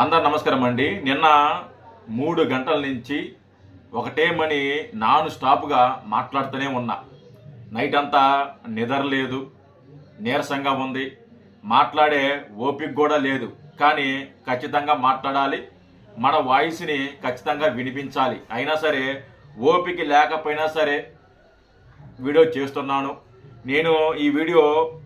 అందరు నమస్కారం అండి. నిన్న మూడు గంటల నుంచి ఒకటేమని నాన్ స్టాప్గా మాట్లాడుతూనే ఉన్నా. నైట్ అంతా నిద్రలేదు నీరసంగా ఉంది. మాట్లాడే ఓపిక కూడా లేదు. కానీ ఖచ్చితంగా మాట్లాడాలి. మన వాయిస్ని ఖచ్చితంగా వినిపించాలి. అయినా సరే ఓపిక లేకపోయినా సరే వీడియో చేస్తున్నాను. నేను ఈ వీడియో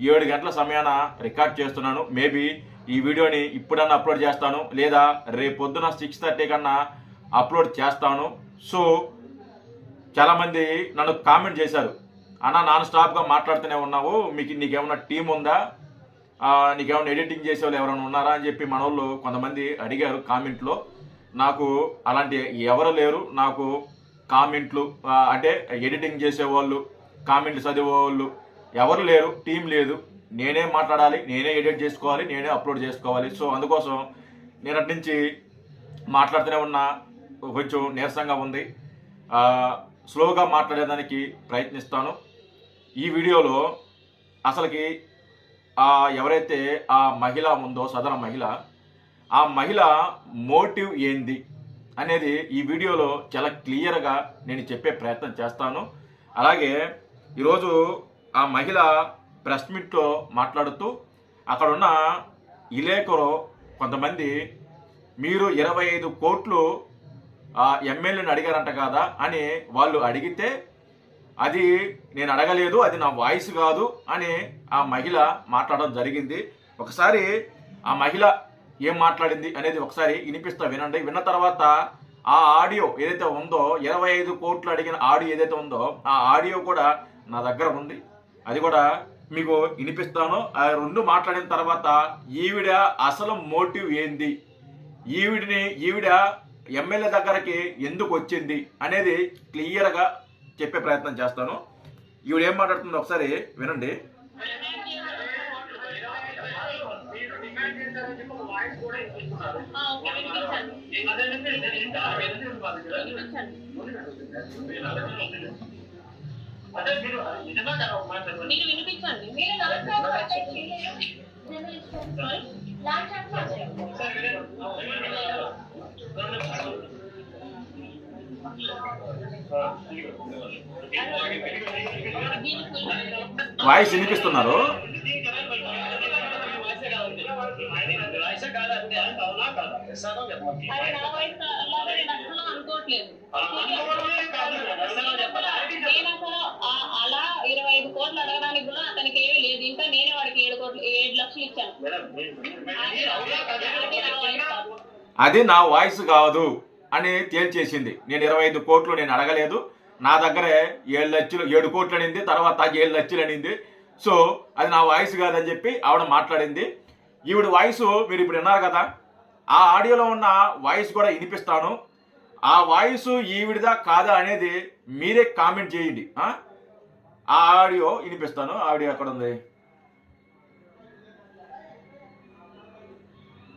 ఏడు గంటల సమయాన రికార్డ్ చేస్తున్నాను. మేబీ ఈ వీడియోని ఇప్పుడన్నా అప్లోడ్ చేస్తాను లేదా రేపు పొద్దున సిక్స్ థర్టీ కన్నా అప్లోడ్ చేస్తాను. సో చాలామంది నన్ను కామెంట్ చేశారు. అన్న నాన్ స్టాప్గా మాట్లాడుతూనే ఉన్నావు. మీకు నీకేమన్నా టీం ఉందా? నీకేమైనా ఎడిటింగ్ చేసే వాళ్ళు ఎవరైనా ఉన్నారా? అని చెప్పి మన వాళ్ళు కొంతమంది అడిగారు కామెంట్లో. నాకు అలాంటి ఎవరు లేరు. నాకు కామెంట్లు అంటే ఎడిటింగ్ చేసేవాళ్ళు కామెంట్లు చదివేవాళ్ళు ఎవరు లేరు. టీం లేదు. నేనే మాట్లాడాలి నేనే ఎడిట్ చేసుకోవాలి నేనే అప్లోడ్ చేసుకోవాలి. సో అందుకోసం నేను నుంచి మాట్లాడుతూనే ఉన్నా. కొంచెం నీరసంగా ఉంది. స్లోగా మాట్లాడేదానికి ప్రయత్నిస్తాను. ఈ వీడియోలో అసలుకి ఎవరైతే ఆ మహిళ ఉందో సదన మహిళ ఆ మహిళ మోటివ్ ఏంది అనేది ఈ వీడియోలో చాలా క్లియర్గా నేను చెప్పే ప్రయత్నం చేస్తాను. అలాగే ఈరోజు ఆ మహిళ ప్రెస్ మీట్లో మాట్లాడుతూ అక్కడున్న ఇలేకరు కొంతమంది మీరు ఇరవై ఐదు కోట్లు ఆ ఎమ్మెల్యేని అడిగారంట కదా? అని వాళ్ళు అడిగితే అది నేను అడగలేదు అది నా వాయిస్ కాదు అని ఆ మహిళ మాట్లాడడం జరిగింది. ఒకసారి ఆ మహిళ ఏం మాట్లాడింది అనేది ఒకసారి వినిపిస్తా వినండి. విన్న తర్వాత ఆ ఆడియో ఏదైతే ఉందో ఇరవై ఐదు కోట్లు అడిగిన ఆడియో ఏదైతే ఉందో ఆ ఆడియో కూడా నా దగ్గర ఉంది. అది కూడా మీకు వినిపిస్తాను. ఆ రెండు మాట్లాడిన తర్వాత ఈవిడ అసలు మోటివ్ ఏంది? ఈవిడిని ఈవిడ ఎమ్మెల్యే దగ్గరకి ఎందుకు వచ్చింది అనేది క్లియర్గా చెప్పే ప్రయత్నం చేస్తాను. ఈవిడ ఏం మాట్లాడుతుందో ఒకసారి వినండి. ఆ, ఓకే, వినిపించండి. మీరు వినిపించండి మీరు వాయిస్ వినిపిస్తున్నారు అనుకోవట్లేదు నేను అసలు అలా ఇరవై ఐదు కోట్లు అడగడానికి కూడా అతనికి ఏమి లేదు ఇంకా నేనే వాడికి ఏడు కోట్లు ఏడు లక్షలు ఇచ్చాను అది నా వాయిస్ కాదు అని తేల్చేసింది. నేను ఇరవై ఐదు కోట్లు నేను అడగలేదు. నా దగ్గరే ఏడు లక్షలు ఏడు కోట్లు అనింది తర్వాత ఏడు లక్షలు అనింది. సో అది నా వాయిస్ కాదని చెప్పి ఆవిడ మాట్లాడింది. ఈవిడ వాయిస్ మీరు ఇప్పుడు విన్నారు కదా? ఆ ఆడియోలో ఉన్న వాయిస్ కూడా వినిపిస్తాను. ఆ వాయిస్ ఈవిడిదా కాదా అనేది మీరే కామెంట్ చేయండి. ఆ? ఆడియో వినిపిస్తాను. ఆడియో ఎక్కడ ఉంది?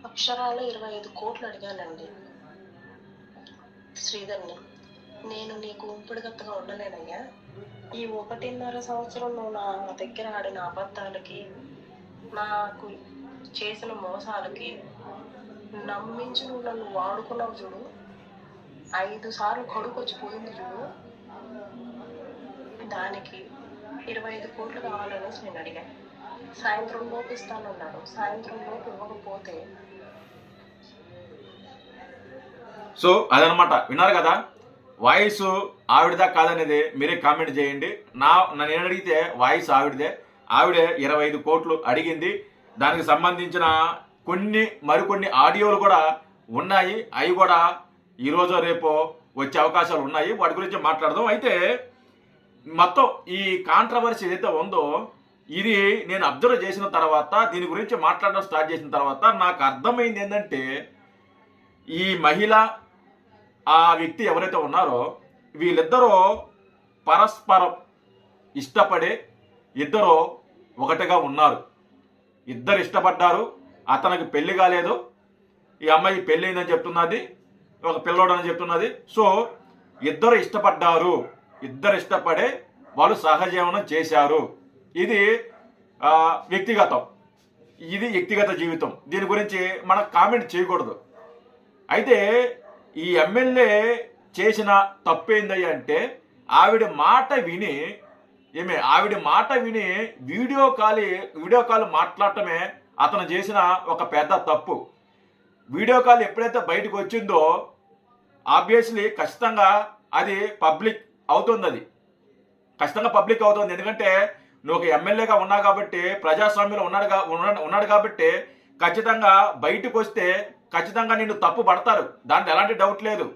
అక్షరాలు ఇరవై ఐదు కోట్లు అడిగానండి. శ్రీధర్ని నేను నీకు ఉంపుడుగత్తగా ఉండలేనయ్యా. ఈ ఒకటిన్నర సంవత్సరం నువ్వు నా దగ్గర ఆడిన అబద్ధాలకి నాకు చేసిన మోసాలకి నమ్మించి నువ్వు నన్ను వాడుకున్నావు చూడు. ఐదు సార్లు కడుపు వచ్చిపోయింది చూడు. దానికి ఇరవై ఐదు కోట్లు కావాలనేసి నేను అడిగాను సాయంత్రం లోపు ఇస్తానన్నాడు. సాయంత్రం లోపు ఇవ్వకపోతే సో అదనమాట విన్నారు కదా? వాయిస్ ఆవిడదా కాదనేది మీరే కామెంట్ చేయండి. నా నన్ను నేను అడిగితే వాయిస్ ఆవిడదే. ఆవిడే ఇరవై ఐదు కోట్లు అడిగింది. దానికి సంబంధించిన కొన్ని మరికొన్ని ఆడియోలు కూడా ఉన్నాయి. అవి కూడా ఈరోజు రేపు వచ్చే అవకాశాలు ఉన్నాయి. వాటి గురించి మాట్లాడదాం. అయితే మొత్తం ఈ కాంట్రవర్సీ ఏదైతే ఉందో ఇది నేను అబ్జర్వ్ చేసిన తర్వాత దీని గురించి మాట్లాడడం స్టార్ట్ చేసిన తర్వాత నాకు అర్థమైంది ఏంటంటే ఈ మహిళ ఆ వ్యక్తి ఎవరైతే ఉన్నారో వీళ్ళిద్దరూ పరస్పరం ఇష్టపడే ఇద్దరు ఒకటిగా ఉన్నారు. ఇద్దరు ఇష్టపడ్డారు అతనికి పెళ్ళి కాలేదు ఈ అమ్మాయి పెళ్ళైందని చెప్తున్నది ఒక పిల్లోడు అని చెప్తున్నది. సో ఇద్దరు ఇష్టపడ్డారు ఇద్దరు ఇష్టపడే వాళ్ళు సహజీవనం చేశారు. ఇది వ్యక్తిగతం. ఇది వ్యక్తిగత జీవితం. దీని గురించి మనం కామెంట్ చేయకూడదు. అయితే ఈ ఎమ్మెల్యే చేసిన తప్పేందయ్య అంటే ఆవిడ మాట విని ఏమే ఆవిడ మాట విని వీడియో కాల్ వీడియో కాల్ మాట్లాడటమే అతను చేసిన ఒక పెద్ద తప్పు. వీడియో కాల్ ఎప్పుడైతే బయటకు వచ్చిందో ఆబ్వియస్లీ ఖచ్చితంగా అది పబ్లిక్ అవుతుంది అది ఖచ్చితంగా పబ్లిక్ అవుతుంది. ఎందుకంటే నువ్వు ఒక ఎమ్మెల్యేగా ఉన్నావు కాబట్టి ప్రజాస్వామ్యంలో ఉన్నాడు ఉన్నాడు కాబట్టి ఖచ్చితంగా బయటకు వస్తే ఖచ్చితంగా నిన్ను తప్పు పడతారు. దాంట్లో ఎలాంటి డౌట్ లేదు.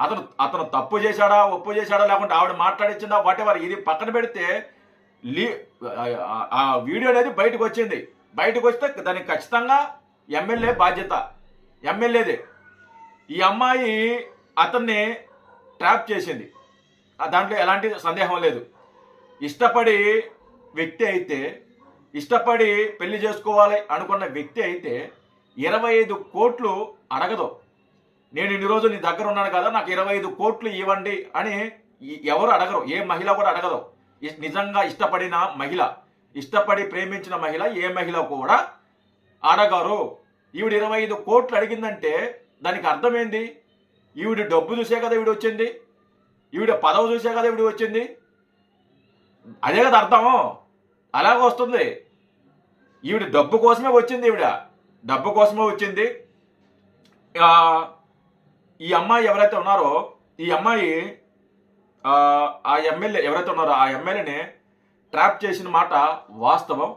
అతను అతను తప్పు చేశాడా ఒప్పు చేశాడా లేకుంటే ఆవిడ మాట్లాడించిందా వాటెవర్ ఇది పక్కన పెడితే లీ ఆ- వీడియో అనేది బయటకు వచ్చింది. బయటకు వస్తే దానికి ఖచ్చితంగా ఎమ్మెల్యే బాధ్యత. ఎమ్మెల్యేదే. ఈ అమ్మాయి అతన్ని ట్రాప్ చేసింది. దాంట్లో ఎలాంటి సందేహం లేదు. ఇష్టపడి వ్యక్తి అయితే ఇష్టపడి పెళ్ళి చేసుకోవాలి అనుకున్న వ్యక్తి అయితే ఇరవై ఐదు కోట్లు అడగదు. నేను ఇన్ని రోజులు నీ దగ్గర ఉన్నాను కదా నాకు ఇరవై ఐదు కోట్లు ఇవ్వండి అని ఎవరు అడగరు. ఏ మహిళ కూడా అడగదు. నిజంగా ఇష్టపడిన మహిళ ఇష్టపడి ప్రేమించిన మహిళ ఏ మహిళ కూడా అడగరు. ఈవిడ ఇరవై ఐదు కోట్లు అడిగిందంటే దానికి అర్థమైంది? ఈవిడ డబ్బు చూసే కదా ఈవిడ వచ్చింది. ఈవిడ పదవి చూసే కదా ఈవిడ వచ్చింది. అదే కదా అర్థము? అలాగ వస్తుంది. ఈవిడ డబ్బు కోసమే వచ్చింది ఈవిడ. డబ్బు కోసమే వచ్చింది. ఈ అమ్మాయి ఎవరైతే ఉన్నారో ఈ అమ్మాయి ఆ, ఎమ్మెల్యే ఎవరైతే ఉన్నారో ఆ ఎమ్మెల్యేని ట్రాప్ చేసిన మాట వాస్తవం.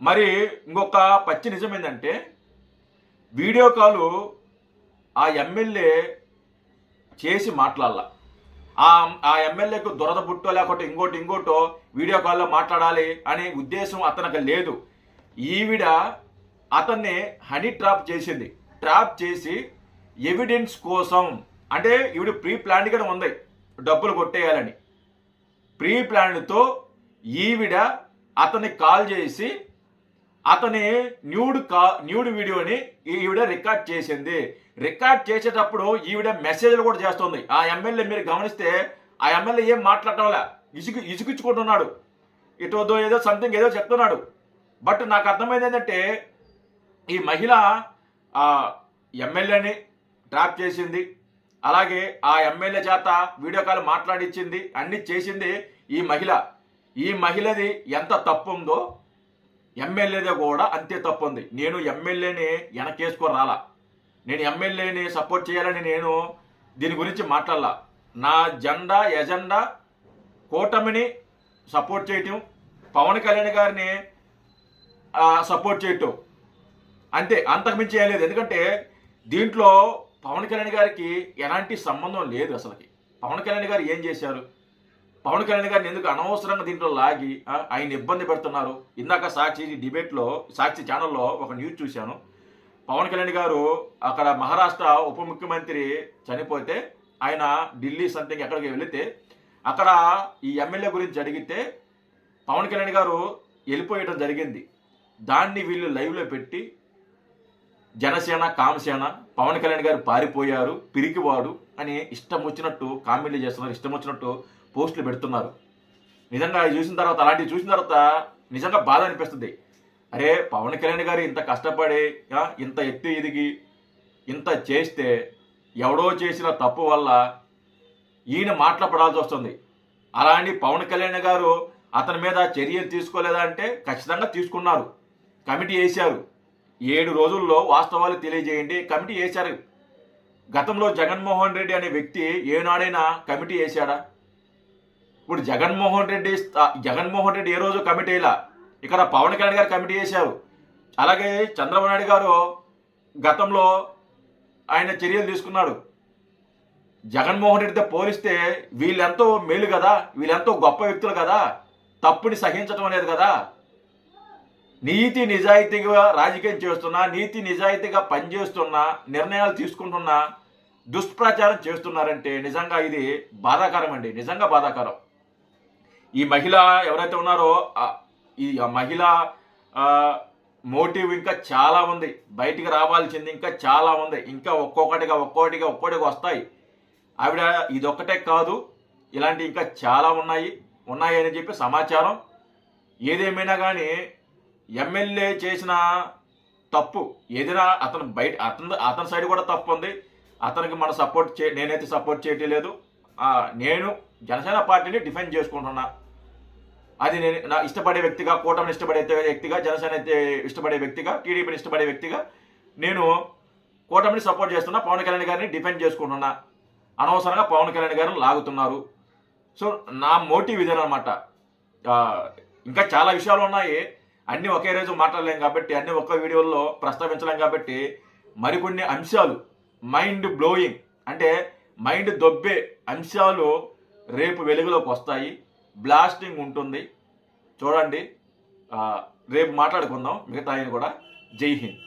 మరి ఇంకొక పచ్చి నిజం ఏంటంటే వీడియో కాలు ఆ ఎమ్మెల్యే చేసి మాట్లాడాల. ఆ ఆ ఎమ్మెల్యేకు దురద పుట్టో లేకపోతే ఇంకోటి ఇంకోటో వీడియో కాల్లో మాట్లాడాలి అనే ఉద్దేశం అతనికి లేదు. ఈవిడ అతన్ని హనీ ట్రాప్ చేసింది. ట్రాప్ చేసి ఎవిడెన్స్ కోసం అంటే ఈవిడ ప్రీ ప్లాన్డ్గానే ఉంది డబ్బులు కొట్టేయాలని. ప్రీ ప్లాన్తో ఈవిడ అతన్ని కాల్ చేసి అతని న్యూడ్ కా న్యూడ్ వీడియోని ఈవిడ రికార్డ్ చేసింది. రికార్డ్ చేసేటప్పుడు ఈవిడ మెసేజ్లు కూడా చేస్తుంది. ఆ ఎమ్మెల్యే మీరు గమనిస్తే ఆ ఎమ్మెల్యే ఏం మాట్లాడటంలా? ఇసుగు ఇసుగుచ్చుకుంటున్నాడు ఇటుదో ఏదో సంథింగ్ ఏదో చెప్తున్నాడు. బట్ నాకు అర్థమైంది ఏంటంటే ఈ మహిళ ఎమ్మెల్యేని ట్రాప్ చేసింది. అలాగే ఆ ఎమ్మెల్యే చేత వీడియో కాల్ మాట్లాడించింది అన్ని చేసింది ఈ మహిళ. ఈ మహిళది ఎంత తప్పు ఉందో ఎమ్మెల్యేదే కూడా అంతే తప్పు ఉంది నేను ఎమ్మెల్యేని వెనకేసుకొని రాలా నేను ఎమ్మెల్యేని సపోర్ట్ చేయాలని నేను దీని గురించి మాట్లాడాల? నా జెండా ఎజెండా కూటమిని సపోర్ట్ చేయటం పవన్ కళ్యాణ్ గారిని సపోర్ట్ చేయటం. అంతే అంతకుమించి ఏం లేదు. ఎందుకంటే దీంట్లో పవన్ కళ్యాణ్ గారికి ఎలాంటి సంబంధం లేదు అసలుకి. పవన్ కళ్యాణ్ గారు ఏం చేశారు? పవన్ కళ్యాణ్ గారిని ఎందుకు అనవసరంగా దీంట్లో లాగి ఆయన ఇబ్బంది పెడుతున్నారు? ఇందాక సాక్షి డిబేట్లో సాక్షి ఛానల్లో ఒక న్యూస్ చూశాను. పవన్ కళ్యాణ్ గారు అక్కడ మహారాష్ట్ర ఉప ముఖ్యమంత్రి చనిపోతే ఆయన ఢిల్లీ సంథింగ్ ఎక్కడికి వెళితే అక్కడ ఈ ఎమ్మెల్యే గురించి అడిగితే పవన్ కళ్యాణ్ గారు వెళ్ళిపోయటం జరిగింది. దాన్ని వీళ్ళు లైవ్లో పెట్టి జనసేన కామసేన పవన్ కళ్యాణ్ గారు పారిపోయారు పిరికివాడు అని ఇష్టం వచ్చినట్టు కామెంట్లు చేస్తున్నారు ఇష్టం వచ్చినట్టు పోస్టులు పెడుతున్నారు. నిజంగా చూసిన తర్వాత అలాంటివి చూసిన తర్వాత నిజంగా బాధ అనిపిస్తుంది. అరే పవన్ కళ్యాణ్ గారు ఇంత కష్టపడి ఇంత ఎత్తు ఎదిగి ఇంత చేస్తే ఎవడో చేసిన తప్పు వల్ల ఈయన మాట్లాడాల్సి వస్తుంది. అలాంటి పవన్ కళ్యాణ్ గారు అతని మీద చర్యలు తీసుకోలేదా అంటే ఖచ్చితంగా తీసుకున్నారు. కమిటీ వేశారు. ఏడు రోజుల్లో వాస్తవాలు తెలియజేయండి. కమిటీ వేశారు. గతంలో జగన్మోహన్ రెడ్డి అనే వ్యక్తి ఏనాడైనా కమిటీ వేశాడా? ఇప్పుడు జగన్మోహన్ రెడ్డి జగన్మోహన్ రెడ్డి ఏ రోజు కమిటీ ఇలా ఇక్కడ పవన్ కళ్యాణ్ గారు కమిటీ చేశారు అలాగే చంద్రబాబు నాయుడు గారు గతంలో ఆయన చర్యలు తీసుకున్నాడు. జగన్మోహన్ రెడ్డితో పోలిస్తే వీళ్ళెంతో మేలు కదా? వీళ్ళెంతో గొప్ప వ్యక్తులు కదా? తప్పుని సహించడం అనేది కదా? నీతి నిజాయితీగా రాజకీయం చేస్తున్నా నీతి నిజాయితీగా పనిచేస్తున్నా నిర్ణయాలు తీసుకుంటున్నా దుష్ప్రచారం చేస్తున్నారంటే నిజంగా ఇది బాధాకరం అండి నిజంగా బాధాకరం. ఈ మహిళ ఎవరైతే ఉన్నారో ఈ మహిళ మోటివ్ ఇంకా చాలా ఉంది. బయటికి రావాల్సింది ఇంకా చాలా ఉంది. ఇంకా ఒక్కొక్కటిగా ఒక్కొక్కటిగా ఒక్కొక్కటిగా వస్తాయి. ఆవిడ ఇదొక్కటే కాదు ఇలాంటి ఇంకా చాలా ఉన్నాయి. ఉన్నాయి అని చెప్పి సమాచారం. ఏదేమైనా కానీ ఎమ్మెల్యే చేసిన తప్పు. ఏదైనా అతను బయట అతను అతని సైడ్ కూడా తప్పు ఉంది. అతనికి మన సపోర్ట్ చే నేనైతే సపోర్ట్ చేయటం లేదు నేను జనసేన పార్టీని డిఫెండ్ చేసుకుంటున్నా. అది నేను నా ఇష్టపడే వ్యక్తిగా కూటమిని ఇష్టపడే వ్యక్తిగా జనసేన అయితే ఇష్టపడే వ్యక్తిగా టీడీపీని ఇష్టపడే వ్యక్తిగా నేను కూటమిని సపోర్ట్ చేస్తున్నా. పవన్ కళ్యాణ్ గారిని డిఫెండ్ చేసుకుంటున్నా. అనవసరంగా పవన్ కళ్యాణ్ గారిని లాగుతున్నారు. సో నా మోటివ్ ఇదేనమాట. ఇంకా చాలా విషయాలు ఉన్నాయి. అన్ని ఒకే రోజు మాట్లాడలేం కాబట్టి అన్ని ఒక్క వీడియోల్లో ప్రస్తావించలేం కాబట్టి మరికొన్ని అంశాలు మైండ్ బ్లోయింగ్ అంటే మైండ్ దొబ్బే అంశాలు రేపు వెలుగులోకి వస్తాయి. బ్లాస్టింగ్ ఉంటుంది. చూడండి. రేపు మాట్లాడుకుందాం. మిగతా ఆయన కూడా. జై హింద్.